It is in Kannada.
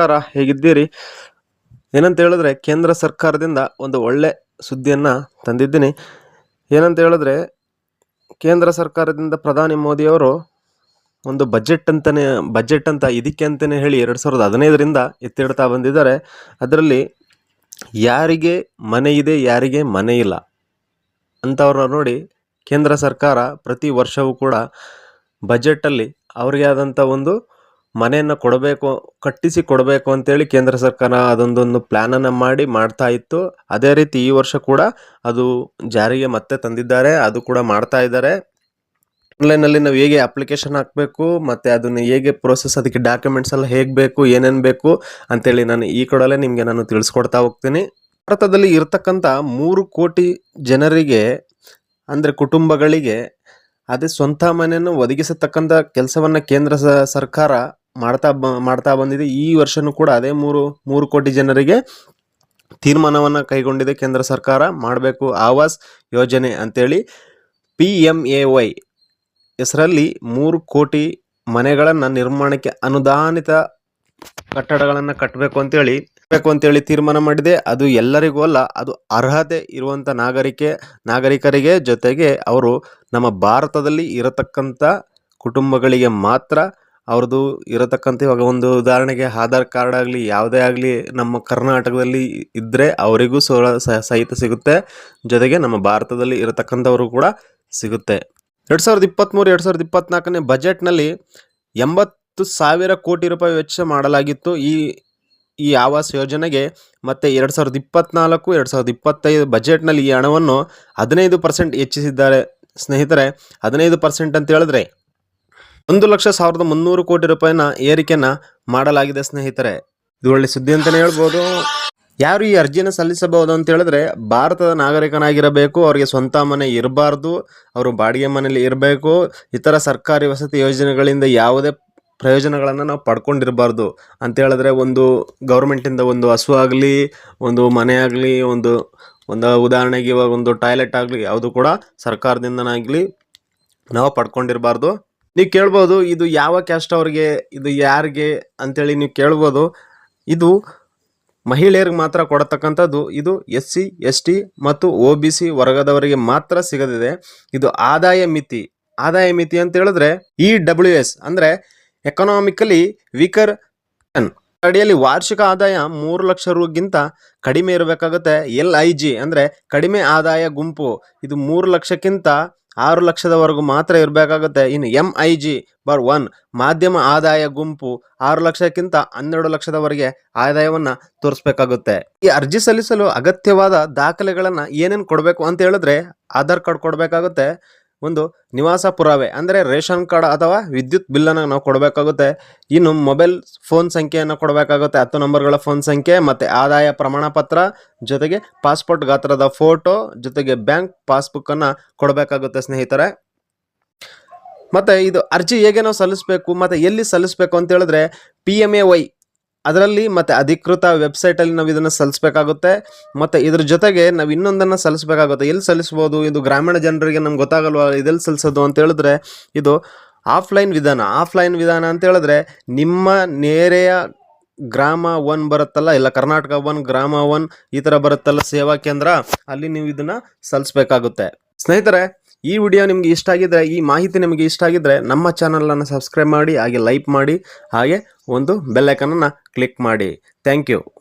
ನಮಸ್ಕಾರ, ಹೇಗಿದ್ದೀರಿ? ಏನಂತ ಹೇಳಿದ್ರೆ, ಕೇಂದ್ರ ಸರ್ಕಾರದಿಂದ ಒಂದು ಒಳ್ಳೆ ಸುದ್ದಿಯನ್ನು ತಂದಿದ್ದೀನಿ. ಏನಂತ ಹೇಳಿದ್ರೆ, ಕೇಂದ್ರ ಸರ್ಕಾರದಿಂದ ಪ್ರಧಾನಿ ಮೋದಿಯವರು ಒಂದು ಬಜೆಟ್ ಅಂತಲೇ ಬಜೆಟ್ ಅಂತ ಇದಕ್ಕೆ ಅಂತಲೇ ಹೇಳಿ ಎರಡು ಸಾವಿರದ ಹದಿನೈದರಿಂದ ಎತ್ತಿಡ್ತಾ ಬಂದಿದ್ದಾರೆ. ಅದರಲ್ಲಿ ಯಾರಿಗೆ ಮನೆ ಇದೆ, ಯಾರಿಗೆ ಮನೆ ಇಲ್ಲ ಅಂಥವ್ರನ್ನ ನೋಡಿ ಕೇಂದ್ರ ಸರ್ಕಾರ ಪ್ರತಿ ವರ್ಷವೂ ಕೂಡ ಬಜೆಟಲ್ಲಿ ಅವರಿಗೆ ಆದಂಥ ಒಂದು ಮನೆಯನ್ನು ಕೊಡಬೇಕು, ಕಟ್ಟಿಸಿ ಕೊಡಬೇಕು ಅಂತೇಳಿ ಕೇಂದ್ರ ಸರ್ಕಾರ ಅದೊಂದೊಂದು ಪ್ಲ್ಯಾನನ್ನು ಮಾಡಿ ಮಾಡ್ತಾ ಇತ್ತು. ಅದೇ ರೀತಿ ಈ ವರ್ಷ ಕೂಡ ಅದು ಜಾರಿಗೆ ಮತ್ತೆ ತಂದಿದ್ದಾರೆ, ಅದು ಕೂಡ ಮಾಡ್ತಾ ಇದ್ದಾರೆ. ಆನ್ಲೈನಲ್ಲಿ ನಾವು ಹೇಗೆ ಅಪ್ಲಿಕೇಶನ್ ಹಾಕಬೇಕು, ಮತ್ತು ಅದನ್ನು ಹೇಗೆ ಪ್ರೋಸೆಸ್ ಅದಕ್ಕೆ ಡಾಕ್ಯುಮೆಂಟ್ಸ್ ಎಲ್ಲ ಹೇಗೆ ಬೇಕು, ಏನೇನು ಬೇಕು ಅಂತೇಳಿ ನಾನು ಈ ಕೊಡಲೇ ನಿಮಗೆ ನಾನು ತಿಳಿಸ್ಕೊಡ್ತಾ ಹೋಗ್ತೀನಿ. ಭಾರತದಲ್ಲಿ ಇರತಕ್ಕಂಥ ಮೂರು ಕೋಟಿ ಜನರಿಗೆ, ಅಂದರೆ ಕುಟುಂಬಗಳಿಗೆ ಅದೇ ಸ್ವಂತ ಮನೆಯನ್ನು ಒದಗಿಸತಕ್ಕಂಥ ಕೆಲಸವನ್ನು ಕೇಂದ್ರ ಸರ್ಕಾರ ಮಾಡ್ತಾ ಬ, ಮಾಡ್ತಾ ಬಂದಿದೆ. ಈ ವರ್ಷನೂ ಕೂಡ ಅದೇ ಮೂರು ಮೂರು ಕೋಟಿ ಜನರಿಗೆ ತೀರ್ಮಾನವನ್ನು ಕೈಗೊಂಡಿದೆ ಕೇಂದ್ರ ಸರ್ಕಾರ. ಮಾಡಬೇಕು ಆವಾಸ್ ಯೋಜನೆ ಅಂತೇಳಿ ಪಿ ಎಂ ಎ ವೈ ಹೆಸರಲ್ಲಿ ಮೂರು ಕೋಟಿ ಮನೆಗಳನ್ನು ನಿರ್ಮಾಣಕ್ಕೆ ಅನುದಾನಿತ ಕಟ್ಟಡಗಳನ್ನು ಕಟ್ಟಬೇಕು ಅಂತೇಳಿ ಬೇಕು ಅಂತೇಳಿ ತೀರ್ಮಾನ ಮಾಡಿದೆ. ಅದು ಎಲ್ಲರಿಗೂ ಅಲ್ಲ, ಅದು ಅರ್ಹತೆ ಇರುವಂಥ ನಾಗರಿಕೆ, ನಾಗರಿಕರಿಗೆ ಜೊತೆಗೆ ಅವರು ನಮ್ಮ ಭಾರತದಲ್ಲಿ ಇರತಕ್ಕಂಥ ಕುಟುಂಬಗಳಿಗೆ ಮಾತ್ರ ಅವ್ರದ್ದು ಇರತಕ್ಕಂಥ ಇವಾಗ ಒಂದು ಉದಾಹರಣೆಗೆ ಆಧಾರ್ ಕಾರ್ಡ್ ಆಗಲಿ, ಯಾವುದೇ ಆಗಲಿ ನಮ್ಮ ಕರ್ನಾಟಕದಲ್ಲಿ ಇದ್ದರೆ ಅವರಿಗೂ ಸೋಳ ಸಹಿತ ಸಿಗುತ್ತೆ. ಜೊತೆಗೆ ನಮ್ಮ ಭಾರತದಲ್ಲಿ ಇರತಕ್ಕಂಥವರು ಕೂಡ ಸಿಗುತ್ತೆ. ಎರಡು ಸಾವಿರದ ಇಪ್ಪತ್ತ್ಮೂರು ಎರಡು ಸಾವಿರದ ಇಪ್ಪತ್ತ್ನಾಲ್ಕನೇ ಬಜೆಟ್ನಲ್ಲಿ ಎಂಬತ್ತು ಸಾವಿರ ಕೋಟಿ ರೂಪಾಯಿ ವೆಚ್ಚ ಮಾಡಲಾಗಿತ್ತು. ಈ ಈ ಆವಾಸ್ ಯೋಜನೆಗೆ ಮತ್ತು ಎರಡು ಸಾವಿರದ ಇಪ್ಪತ್ತ್ನಾಲ್ಕು ಎರಡು ಸಾವಿರದ ಇಪ್ಪತ್ತೈದು ಬಜೆಟ್ನಲ್ಲಿ ಈ ಹಣವನ್ನು ಹದಿನೈದು ಪರ್ಸೆಂಟ್ ಹೆಚ್ಚಿಸಿದ್ದಾರೆ. ಸ್ನೇಹಿತರೆ, ಹದಿನೈದು ಪರ್ಸೆಂಟ್ ಅಂತ ಹೇಳಿದ್ರೆ ಒಂದು ಲಕ್ಷ ಸಾವಿರದ ಮುನ್ನೂರು ಕೋಟಿ ರೂಪಾಯಿನ ಏರಿಕೆನ ಮಾಡಲಾಗಿದೆ ಸ್ನೇಹಿತರೆ. ಇದು ಒಳ್ಳೆ ಸುದ್ದಿ ಅಂತಲೇ ಹೇಳ್ಬೋದು. ಯಾರು ಈ ಅರ್ಜಿನ ಸಲ್ಲಿಸಬಹುದು ಅಂತ ಹೇಳಿದ್ರೆ ಭಾರತದ ನಾಗರಿಕನಾಗಿರಬೇಕು, ಅವರಿಗೆ ಸ್ವಂತ ಮನೆ ಇರಬಾರ್ದು, ಅವರು ಬಾಡಿಗೆ ಮನೆಯಲ್ಲಿ ಇರಬೇಕು, ಇತರ ಸರ್ಕಾರಿ ವಸತಿ ಯೋಜನೆಗಳಿಂದ ಯಾವುದೇ ಪ್ರಯೋಜನಗಳನ್ನು ನಾವು ಪಡ್ಕೊಂಡಿರಬಾರ್ದು ಅಂತ ಹೇಳಿದ್ರೆ ಒಂದು ಗೌರ್ಮೆಂಟಿಂದ ಒಂದು ಹಸು ಆಗಲಿ, ಒಂದು ಮನೆ ಆಗಲಿ, ಒಂದು ಒಂದು ಉದಾಹರಣೆಗೆ ಇವಾಗ ಒಂದು ಟಾಯ್ಲೆಟ್ ಆಗಲಿ, ಯಾವುದು ಕೂಡ ಸರ್ಕಾರದಿಂದನಾಗಲಿ ನಾವು ಪಡ್ಕೊಂಡಿರಬಾರ್ದು. ನೀವು ಕೇಳ್ಬೋದು, ಇದು ಯಾವ ಕ್ಯಾಸ್ಟ್ ಅವ್ರಿಗೆ, ಇದು ಯಾರಿಗೆ ಅಂತೇಳಿ ನೀವು ಕೇಳ್ಬೋದು. ಇದು ಮಹಿಳೆಯರಿಗೆ ಮಾತ್ರ ಕೊಡತಕ್ಕಂಥದ್ದು, ಇದು ಎಸ್ ಸಿ, ಎಸ್ ಟಿ ಮತ್ತು ಒ ಬಿ ಸಿ ವರ್ಗದವರಿಗೆ ಮಾತ್ರ ಸಿಗದಿದೆ. ಇದು ಆದಾಯ ಮಿತಿ ಆದಾಯ ಮಿತಿ ಅಂತ ಹೇಳಿದ್ರೆ ಇ ಡಬ್ಲ್ಯೂ ಎಸ್ ಅಂದರೆ ಎಕನಾಮಿಕಲಿ ವೀಕರ್ ಅಡಿಯಲ್ಲಿ ವಾರ್ಷಿಕ ಆದಾಯ ಮೂರು ಲಕ್ಷ ರೂಗಿಂತ ಕಡಿಮೆ ಇರಬೇಕಾಗುತ್ತೆ ಎಲ್ ಐ ಜಿ ಅಂದರೆ ಕಡಿಮೆ ಆದಾಯ ಗುಂಪು. ಇದು ಮೂರು ಲಕ್ಷಕ್ಕಿಂತ ಆರು ಲಕ್ಷದವರೆಗೂ ಮಾತ್ರ ಇರಬೇಕಾಗುತ್ತೆ. ಇನ್ನು ಎಂ ಐ ಜಿ ಬರ್ ಒನ್ ಮಾಧ್ಯಮ ಆದಾಯ ಗುಂಪು ಆರು ಲಕ್ಷಕ್ಕಿಂತ ಹನ್ನೆರಡು ಲಕ್ಷದವರೆಗೆ ಆದಾಯವನ್ನು ತೋರಿಸ್ಬೇಕಾಗುತ್ತೆ. ಈ ಅರ್ಜಿ ಸಲ್ಲಿಸಲು ಅಗತ್ಯವಾದ ದಾಖಲೆಗಳನ್ನು ಏನೇನು ಕೊಡಬೇಕು ಅಂತ ಹೇಳಿದ್ರೆ ಆಧಾರ್ ಕಾರ್ಡ್ ಕೊಡಬೇಕಾಗುತ್ತೆ. ಒಂದು ನಿವಾಸ ಪುರಾವೆ, ಅಂದರೆ ರೇಷನ್ ಕಾರ್ಡ್ ಅಥವಾ ವಿದ್ಯುತ್ ಬಿಲ್ಲನ್ನು ನಾವು ಕೊಡಬೇಕಾಗುತ್ತೆ. ಇನ್ನು ಮೊಬೈಲ್ ಫೋನ್ ಸಂಖ್ಯೆಯನ್ನು ಕೊಡಬೇಕಾಗುತ್ತೆ, ಹತ್ತು ನಂಬರ್ಗಳ ಫೋನ್ ಸಂಖ್ಯೆ ಮತ್ತು ಆದಾಯ ಪ್ರಮಾಣ ಪತ್ರ ಜೊತೆಗೆ ಪಾಸ್ಪೋರ್ಟ್ ಗಾತ್ರದ ಫೋಟೋ, ಜೊತೆಗೆ ಬ್ಯಾಂಕ್ ಪಾಸ್ಬುಕ್ಕನ್ನು ಕೊಡಬೇಕಾಗುತ್ತೆ ಸ್ನೇಹಿತರೆ. ಮತ್ತು ಇದು ಅರ್ಜಿ ಹೇಗೆ ನಾವು ಸಲ್ಲಿಸಬೇಕು, ಮತ್ತು ಎಲ್ಲಿ ಸಲ್ಲಿಸಬೇಕು ಅಂತ ಹೇಳಿದ್ರೆ ಪಿ ಅದರಲ್ಲಿ ಮತ್ತು ಅಧಿಕೃತ ವೆಬ್ಸೈಟಲ್ಲಿ ನಾವು ಇದನ್ನು ಸಲ್ಲಿಸಬೇಕಾಗುತ್ತೆ. ಮತ್ತು ಇದ್ರ ಜೊತೆಗೆ ನಾವು ಇನ್ನೊಂದನ್ನು ಸಲ್ಲಿಸಬೇಕಾಗುತ್ತೆ. ಎಲ್ಲಿ ಸಲ್ಲಿಸ್ಬೋದು? ಇದು ಗ್ರಾಮೀಣ ಜನರಿಗೆ ನಮ್ಗೆ ಗೊತ್ತಾಗಲ್ವಾ? ಇದೆಲ್ಲಿ ಸಲ್ಲಿಸೋದು ಅಂತ ಹೇಳಿದ್ರೆ ಇದು ಆಫ್ಲೈನ್ ವಿಧಾನ. ಆಫ್ಲೈನ್ ವಿಧಾನ ಅಂತ ಹೇಳಿದ್ರೆ ನಿಮ್ಮ ನೇರೆಯ ಗ್ರಾಮ ಒನ್ ಬರುತ್ತಲ್ಲ, ಇಲ್ಲ ಕರ್ನಾಟಕ ಒನ್, ಗ್ರಾಮ ಒನ್, ಈ ಥರ ಬರುತ್ತಲ್ಲ ಸೇವಾ ಕೇಂದ್ರ, ಅಲ್ಲಿ ನೀವು ಇದನ್ನು ಸಲ್ಲಿಸಬೇಕಾಗುತ್ತೆ. ಸ್ನೇಹಿತರೆ ಈ ವಿಡಿಯೋ ನಿಮಗೆ ಇಷ್ಟ ಆಗಿದ್ರೆ, ಈ ಮಾಹಿತಿ ನಿಮಗೆ ಇಷ್ಟ ಆಗಿದ್ರೆ ನಮ್ಮ ಚಾನಲನ್ನು ಸಬ್ಸ್ಕ್ರೈಬ್ ಮಾಡಿ, ಹಾಗೆ ಲೈಕ್ ಮಾಡಿ, ಹಾಗೆ ಒಂದು ಬೆಲ್ಲೈಕನನ್ನು ಕ್ಲಿಕ್ ಮಾಡಿ. Thank you.